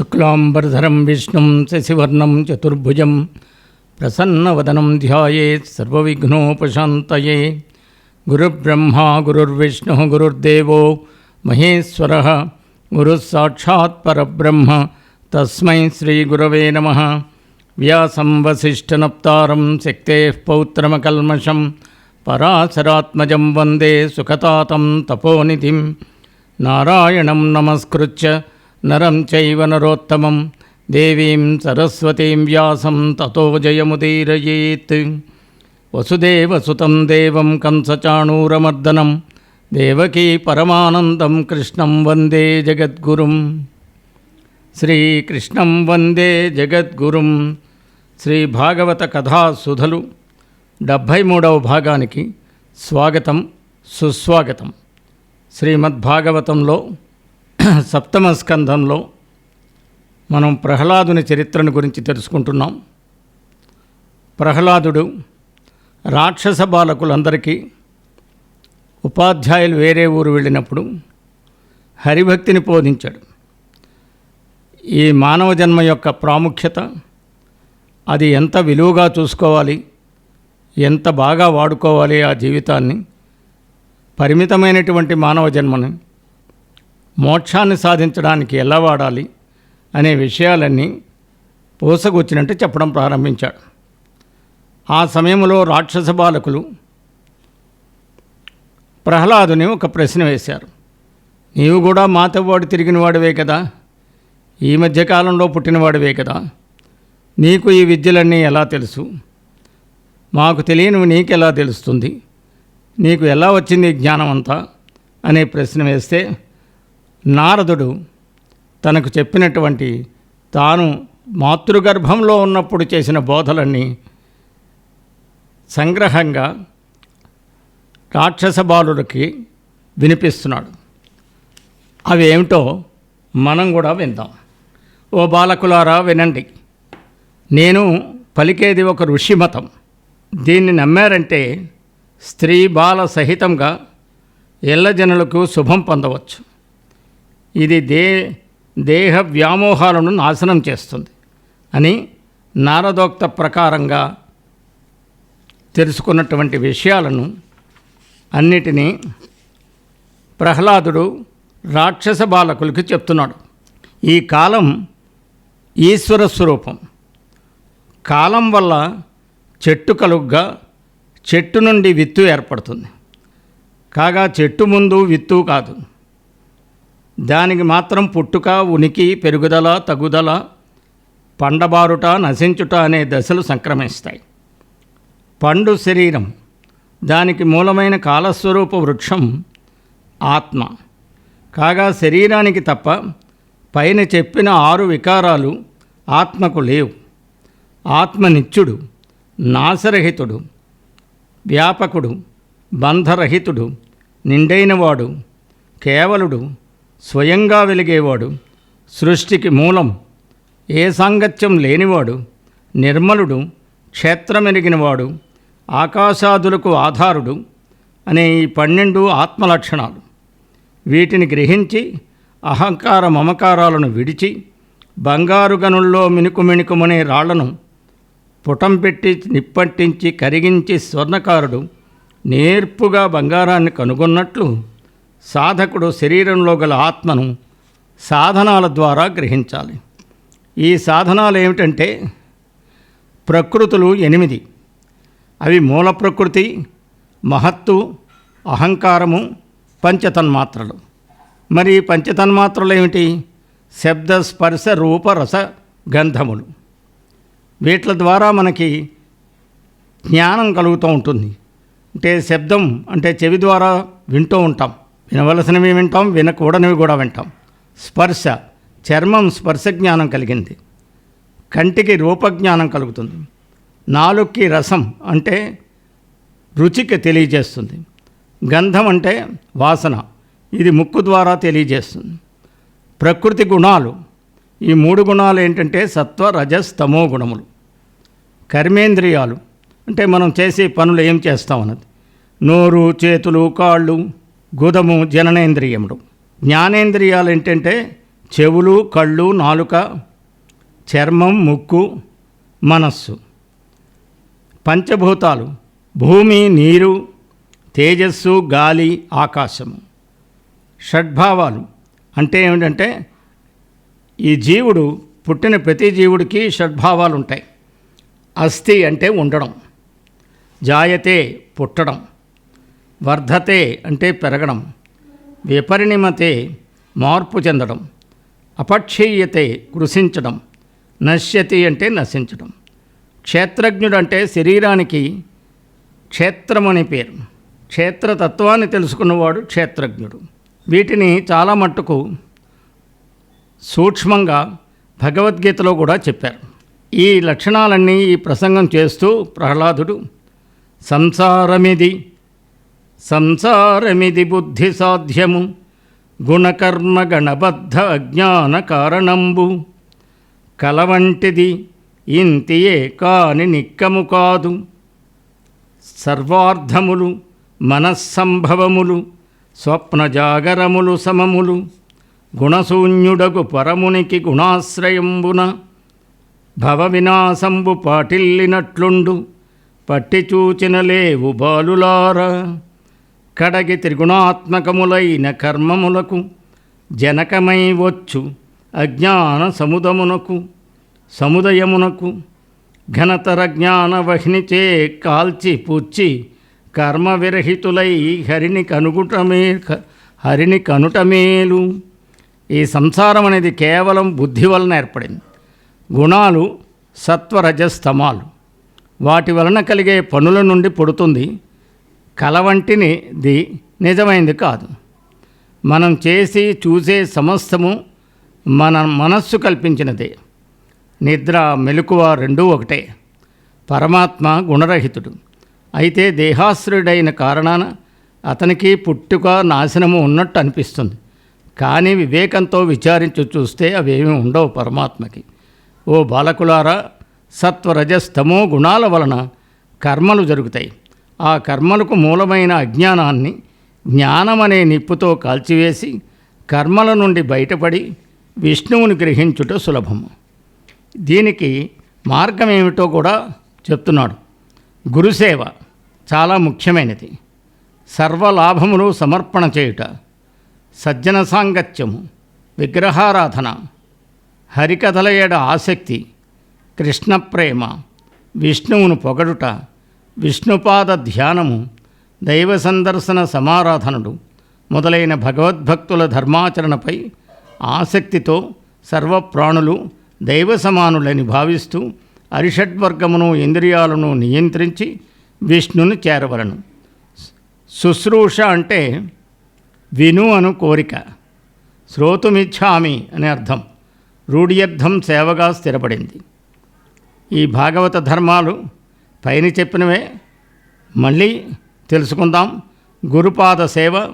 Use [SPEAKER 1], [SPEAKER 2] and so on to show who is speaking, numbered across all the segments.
[SPEAKER 1] शुक्लांबरधरम विष्णु शशिवर्ण चतुर्भुज प्रसन्न वदनम ध्यानोपात गुरब्रह्मा, गुरुर्विष्णुः, गुरुर्देवो, महेश्वर गुरुः तस्म श्रीगुरव नम। नमः व्यासं वसिष्ठनप्तारं शक्तेः पौत्रमकल्मषं, पराशरात्मज वंदे सुखता तपोनिधि। नारायण नमस्कृत्य నరం చైవ నరోత్తమం దేవీం సరస్వతీం వ్యాసం తతో జయముదీరయేత్ వసుదేవసుతం దేవం కంసచాణూరమర్దనం దేవకీ పరమానందం కృష్ణం వందే జగద్గురుం శ్రీకృష్ణం వందే జగద్గురుం శ్రీ భాగవత కథాసుధలు డెబ్భై మూడవ భాగానికి స్వాగతం సుస్వాగతం. శ్రీమద్భాగవతంలో సప్తమ స్కంధంలో మనం ప్రహ్లాదుని చరిత్రను గురించి తెలుసుకుంటున్నాం. ప్రహ్లాదుడు రాక్షస బాలకులందరికీ ఉపాధ్యాయులు వేరే ఊరు వెళ్ళినప్పుడు హరిభక్తిని బోధించాడు. ఈ మానవ జన్మ యొక్క ప్రాముఖ్యత అది ఎంత విలువగా చూసుకోవాలి ఎంత బాగా వాడుకోవాలి ఆ జీవితాన్ని పరిమితమైనటువంటి మానవ జన్మని మోక్షాన్ని సాధించడానికి ఎలా వాడాలి అనే విషయాలన్నీ పోసగొచ్చినట్టు చెప్పడం ప్రారంభించాడు. ఆ సమయంలో రాక్షస బాలకులు ప్రహ్లాదుని ఒక ప్రశ్న వేశారు. నీవు కూడా మాతవాడు తిరిగినవాడివే కదా? ఈ మధ్యకాలంలో పుట్టినవాడివే కదా? నీకు ఈ విద్యలన్నీ ఎలా తెలుసు? మాకు తెలియనివి నీకెలా తెలుస్తుంది? నీకు ఎలా వచ్చింది జ్ఞానం అంతా అనే ప్రశ్న వేస్తే నారదుడు తనకు చెప్పినటువంటి తాను మాతృగర్భంలో ఉన్నప్పుడు చేసిన బోధలన్నీ సంగ్రహంగా రాక్షస బాలుడికి వినిపిస్తున్నాడు. అవి ఏమిటో మనం కూడా విందాం. ఓ బాలకులారా వినండి. నేను పలికేది ఒక ఋషి మతం. దీన్ని నమ్మారంటే స్త్రీ బాల సహితంగా ఎల్ల జనులకు శుభం పొందవచ్చు. ఇది దే దేహ వ్యామోహాలను నాశనం చేస్తుంది అని నారదోక్త ప్రకారంగా తెలుసుకున్నటువంటి విషయాలను అన్నిటినీ ప్రహ్లాదుడు రాక్షస బాలకులకి చెప్తున్నాడు. ఈ కాలం ఈశ్వర స్వరూపం. కాలం వల్ల చెట్టు కలుగ్గా చెట్టు నుండి విత్తు ఏర్పడుతుంది. కాగా చెట్టు ముందు విత్తు కాదు. దానికి మాత్రం పుట్టుక ఉనికి పెరుగుదల తగుదల పండబారుట నశించుట అనే దశలు సంక్రమిస్తాయి. పండు శరీరం దానికి మూలమైన కాలస్వరూప వృక్షం ఆత్మ. కాగా శరీరానికి తప్ప పైన చెప్పిన ఆరు వికారాలు ఆత్మకు లేవు. ఆత్మ నిత్యుడు నాశరహితుడు వ్యాపకుడు బంధరహితుడు నిండైనవాడు కేవలుడు స్వయంగా వెలిగేవాడు. సృష్టికి మూలం ఏ సాంగత్యం లేనివాడు. నిర్మలుడు క్షేత్రమెరిగినవాడు. ఆకాశాదులకు ఆధారుడు అనే ఈ పన్నెండు ఆత్మలక్షణాలు. వీటిని గ్రహించి అహంకార మమకారాలను విడిచి బంగారు గనుల్లో మిణుకు మిణుకుమనే రాళ్ళను పుటం పెట్టి నిప్పట్టించి కరిగించి స్వర్ణకారుడు నేర్పుగా బంగారాన్ని కనుగొన్నట్లు సాధకుడు శరీరంలో గల ఆత్మను సాధనాల ద్వారా గ్రహించాలి. ఈ సాధనాలు ఏమిటంటే ప్రకృతులు ఎనిమిది. అవి మూల ప్రకృతి మహత్తు అహంకారము పంచతన్మాత్రలు. మరి పంచతన్మాత్రలు ఏమిటి? శబ్ద స్పర్శ రూప రస గంధములు. వీటి ద్వారా మనకి జ్ఞానం కలుగుతూ ఉంటుంది. అంటే శబ్దం అంటే చెవి ద్వారా వింటూ ఉంటాం. వినవలసినవి వింటాం వినకూడనివి కూడా వింటాం. స్పర్శ చర్మం స్పర్శ జ్ఞానం కలిగింది. కంటికి రూపజ్ఞానం కలుగుతుంది. నాలుగుకి రసం అంటే రుచికి తెలియజేస్తుంది. గంధం అంటే వాసన. ఇది ముక్కు ద్వారా తెలియజేస్తుంది. ప్రకృతి గుణాలు. ఈ మూడు గుణాలు ఏంటంటే సత్వ రజస్ తమో గుణములు. కర్మేంద్రియాలు. అంటే మనం చేసే పనులు ఏం చేస్తామన్నది నోరు చేతులు కాళ్ళు గుదము జననేంద్రియముడు జ్ఞానేంద్రియాలు ఏంటంటే చెవులు కళ్ళు నాలుక చర్మం ముక్కు మనస్సు. పంచభూతాలు భూమి నీరు తేజస్సు గాలి ఆకాశము. షడ్భావాలు అంటే ఏమిటంటే ఈ జీవుడు పుట్టిన ప్రతి జీవుడికి షడ్భావాలు ఉంటాయి అస్థి అంటే ఉండడం. జాయతే పుట్టడం. వర్ధతే అంటే పెరగడం విపరిణిమతే మార్పు చెందడం అపక్షీయతే కృషించడం నశ్యతి అంటే నశించడం. క్షేత్రజ్ఞుడు అంటే శరీరానికి క్షేత్రం అనే పేరు. క్షేత్రతత్వాన్ని తెలుసుకున్నవాడు క్షేత్రజ్ఞుడు. వీటిని చాలా మట్టుకు సూక్ష్మంగా భగవద్గీతలో కూడా చెప్పారు. ఈ లక్షణాలన్నీ ఈ ప్రసంగం చేస్తూ ప్రహ్లాదుడు సంసారమిది సంసారమిది బుద్ధి సాధ్యము గుణకర్మ గణబద్ధ అజ్ఞాన కారణంబు. కలవంటిది ఇంతియే కాని నిక్కము కాదు. సర్వార్థములు మనస్సంభవములు స్వప్నజాగరములు సమములు గుణశూన్యుడగు పరమునికి గుణాశ్రయంబున భవ వినాశంబు పాటిల్లినట్లుండు పట్టి చూచిన లేవు బాలులారా కడగి త్రిగుణాత్మకములైన కర్మములకు జనకమై వచ్చు అజ్ఞాన సముదమునకు సముదయమునకు ఘనతర జ్ఞాన కాల్చి పుచ్చి కర్మ విరహితులై హరిని కనుగుటమే హరిని కనుటమేలు. ఈ సంసారం అనేది కేవలం బుద్ధి వలన ఏర్పడింది. గుణాలు సత్వరజస్తమాలు. వాటి వలన కలిగే పనుల నుండి పుడుతుంది. కల నిజమైంది కాదు. మనం చేసి చూసే సమస్తము మన మనస్సు కల్పించినదే. నిద్ర మెలకువ రెండూ ఒకటే. పరమాత్మ గుణరహితుడు. అయితే దేహాశ్రుడైన కారణాన అతనికి పుట్టుక నాశనము ఉన్నట్టు అనిపిస్తుంది. కానీ వివేకంతో విచారించి చూస్తే అవేమీ ఉండవు పరమాత్మకి. ఓ బాలకులారా సత్వరజస్తమో గుణాల వలన కర్మలు జరుగుతాయి. ఆ కర్మలకు మూలమైన అజ్ఞానాన్ని జ్ఞానమనే నిప్పుతో కాల్చివేసి కర్మల నుండి బయటపడి విష్ణువుని గ్రహించుట సులభము. దీనికి మార్గం ఏమిటో కూడా చెప్తున్నాడు. గురుసేవ చాలా ముఖ్యమైనది. సర్వలాభములు సమర్పణ చేయుట సజ్జన సాంగత్యము విగ్రహారాధన హరికథల ఏడ ఆసక్తి కృష్ణ ప్రేమ విష్ణువును పొగడుట విష్ణుపాద ధ్యానము దైవ సందర్శన సమారాధనలు మొదలైన భగవద్భక్తుల ధర్మాచరణపై ఆసక్తితో సర్వప్రాణులు దైవ సమానులని భావిస్తూ అరిషడ్వర్గమును ఇంద్రియాలను నియంత్రించి విష్ణుని చేరవలను. శుశ్రూష అంటే విను అను కోరిక శ్రోతుమిచ్చామి అనే అర్థం. రూఢ్యర్థం సేవగా స్థిరపడింది. ఈ భాగవత ధర్మాలు పైన చెప్పినవే. మళ్ళీ తెలుసుకుందాం. గురుపాద సేవ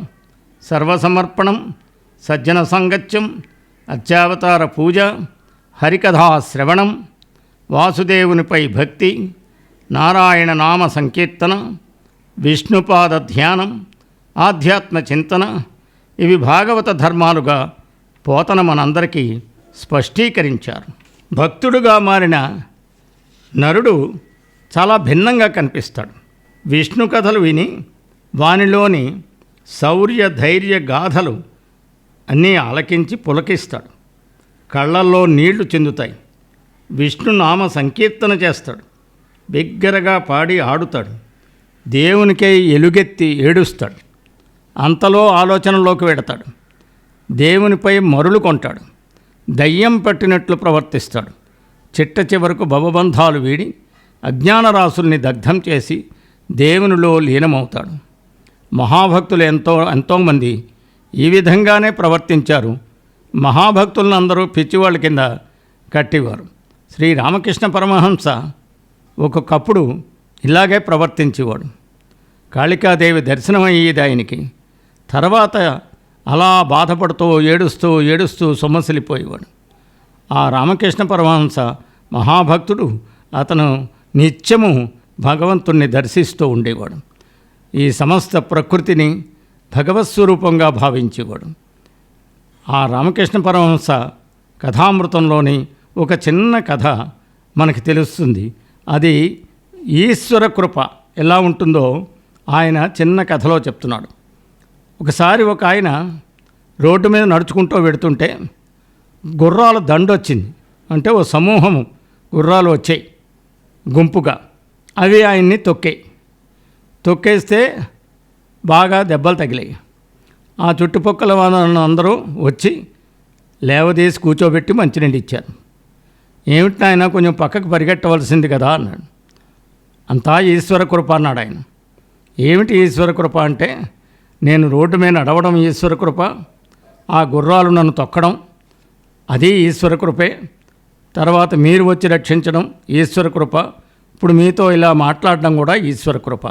[SPEAKER 1] సర్వసమర్పణం సజ్జన సంగత్యం అత్యావతార పూజ హరికథా శ్రవణం వాసుదేవునిపై భక్తి నారాయణ నామ సంకీర్తన విష్ణుపాద ధ్యానం ఆధ్యాత్మ చింతన ఇవి భాగవత ధర్మాలుగా పోతన మనందరికీ స్పష్టీకరించారు. భక్తుడుగా మారిన నరుడు చాలా భిన్నంగా కనిపిస్తాడు. విష్ణు కథలు విని వానిలోని శౌర్య ధైర్య గాథలు అన్నీ ఆలకించి పులకిస్తాడు. కళ్ళల్లో నీళ్ళు చెందుతాయి. విష్ణు నామ సంకీర్తన చేస్తాడు. బిగ్గరగా పాడి ఆడుతాడు. దేవునికై ఎలుగెత్తి ఏడుస్తాడు. అంతలో ఆలోచనలోకి వెడతాడు. దేవునిపై మరులు కొంటాడు. దయ్యం పట్టినట్లు ప్రవర్తిస్తాడు. చిట్ట చివరకు భవబంధాలు వీడి అజ్ఞాన రాసుల్ని దగ్ధం చేసి దేవునిలో లీనమవుతాడు. మహాభక్తులు ఎంతో ఎంతోమంది ఈ విధంగానే ప్రవర్తించారు. మహాభక్తులను అందరూ పిచ్చివాళ్ళ కింద కట్టేవారు. శ్రీ రామకృష్ణ పరమహంస ఒక్కొక్కప్పుడు ఇలాగే ప్రవర్తించేవాడు. కాళికాదేవి దర్శనమయ్యేది ఆయనకి. తర్వాత అలా బాధపడుతూ ఏడుస్తూ ఏడుస్తూ సొమ్మసిలిపోయేవాడు ఆ రామకృష్ణ పరమహంస మహాభక్తుడు. అతను నిత్యము భగవంతుణ్ణి దర్శిస్తూ ఉండేవాడు. ఈ సమస్త ప్రకృతిని భగవత్ స్వరూపంగా భావించేవాడు. ఆ రామకృష్ణ పరమహంస కథామృతంలోని ఒక చిన్న కథ మనకి తెలుస్తుంది. అది ఈశ్వర కృప ఎలా ఉంటుందో ఆయన చిన్న కథలో చెప్తున్నాడు. ఒకసారి ఒక ఆయన రోడ్డు మీద నడుచుకుంటూ వెడుతుంటే గుర్రాల దండొచ్చింది. అంటే ఓ సమూహము గుర్రాలు వచ్చాయి. గుంపుగా. అవి ఆయన్ని తొక్కాయి తొక్కేస్తే బాగా దెబ్బలు తగిలాయి. ఆ చుట్టుపక్కల వాళ్ళ అందరూ వచ్చి లేవదీసి కూర్చోబెట్టి మంచినీళ్ళు ఇచ్చారు. ఏమిటి ఆయన కొంచెం పక్కకు పరిగెట్టవలసింది కదా అన్నాడు. అంతా ఈశ్వర కృప అన్నాడు ఆయన. ఏమిటి ఈశ్వర కృప అంటే నేను రోడ్డు మీద నడవడం ఈశ్వర కృప ఆ గుర్రాలు నన్ను తొక్కడం అది ఈశ్వర కృపే. తర్వాత మీరు వచ్చి రక్షించడం ఈశ్వర కృప. ఇప్పుడు మీతో ఇలా మాట్లాడడం కూడా ఈశ్వర కృప.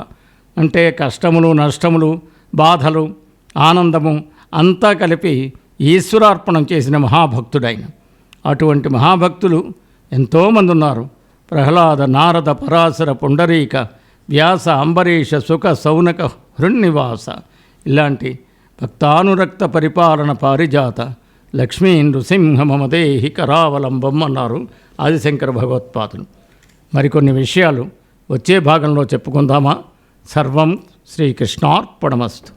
[SPEAKER 1] అంటే కష్టములు నష్టములు బాధలు ఆనందము అంతా కలిపి ఈశ్వరార్పణం చేసిన మహాభక్తుడైన. అటువంటి మహాభక్తులు ఎంతోమంది ఉన్నారు ప్రహ్లాద నారద పరాశర పుండరీక వ్యాస అంబరీష సుఖ సౌనక హృన్నివాస. ఇలాంటి భక్తానురక్త పరిపాలన పారిజాత లక్ష్మీ నృసింహ మమదేహి కరావలంబం అన్నారు ఆదిశంకర భగవత్పాదులు. మరికొన్ని విషయాలు వచ్చే భాగంలో చెప్పుకుందామా. సర్వం శ్రీకృష్ణార్పణమస్తు.